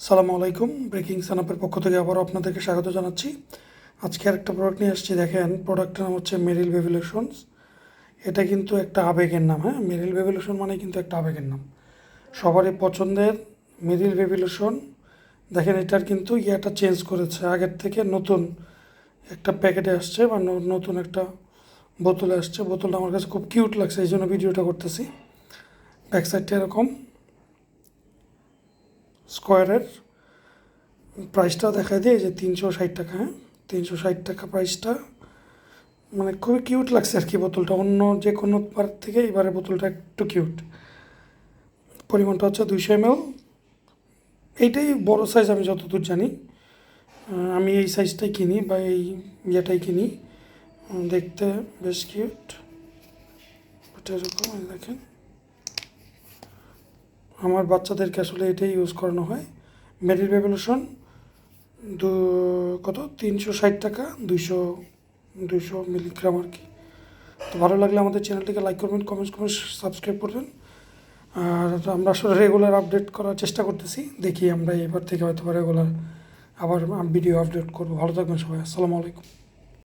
সালামু আলাইকুম। ব্রেকিং সানাপের পক্ষ থেকে আবারও আপনাদেরকে স্বাগত জানাচ্ছি। আজকে একটা প্রোডাক্ট নিয়ে আসছি, দেখেন প্রোডাক্টের নাম হচ্ছে মেরিল ভেভিলেশনস এটা কিন্তু একটা আবেগের নাম হ্যাঁ? মেরিল ভেভিলেশন মানে কিন্তু একটা আবেগের নাম। সবারই পছন্দের মেরিল ভেভিলেশন দেখেন, এটার কিন্তু ইয়েটা চেঞ্জ করেছে। আগের থেকে নতুন একটা প্যাকেটে আসছে বা নতুন একটা বোতলে আসছে। বোতলটা আমার কাছে খুব কিউট লাগছে, এই জন্য ভিডিওটা করতেছি। ব্যাক সাইডটা এরকম। স্কোয়ারের প্রাইসটা দেখা দিয়ে যে তিনশো ষাট টাকা হ্যাঁ? তিনশো ষাট টাকা প্রাইসটা মানে খুবই কিউট লাগছে আর কি বোতলটা। অন্য যে কোনো বার থেকে এবারে বোতলটা একটু কিউট পরিমাণটা হচ্ছে দুইশো এমএল। এইটাই বড় সাইজ আমি যতদূর জানি। আমি এই সাইজটাই কিনি বা এই ইয়েটাই কিনি। দেখতে বেশ কিউট ওটা এরকম দেখেন। আমার বাচ্চাদেরকে আসলে এটাই ইউজ করানো হয়। মেরিল রেভলিউশন দু, কত? তিনশো ষাট টাকা, দুইশো দুইশো মিলিগ্রাম আর কি। তো ভালো লাগলে আমাদের চ্যানেলটিকে লাইক করবেন কমেন্ট করবেন সাবস্ক্রাইব করবেন। আর আমরা আসলে রেগুলার আপডেট করার চেষ্টা করতেছি। দেখি আমরা এবার থেকে হয়তো রেগুলার আবার ভিডিও আপডেট করব। ভালো থাকবেন সবাই। আসসালামু আলাইকুম।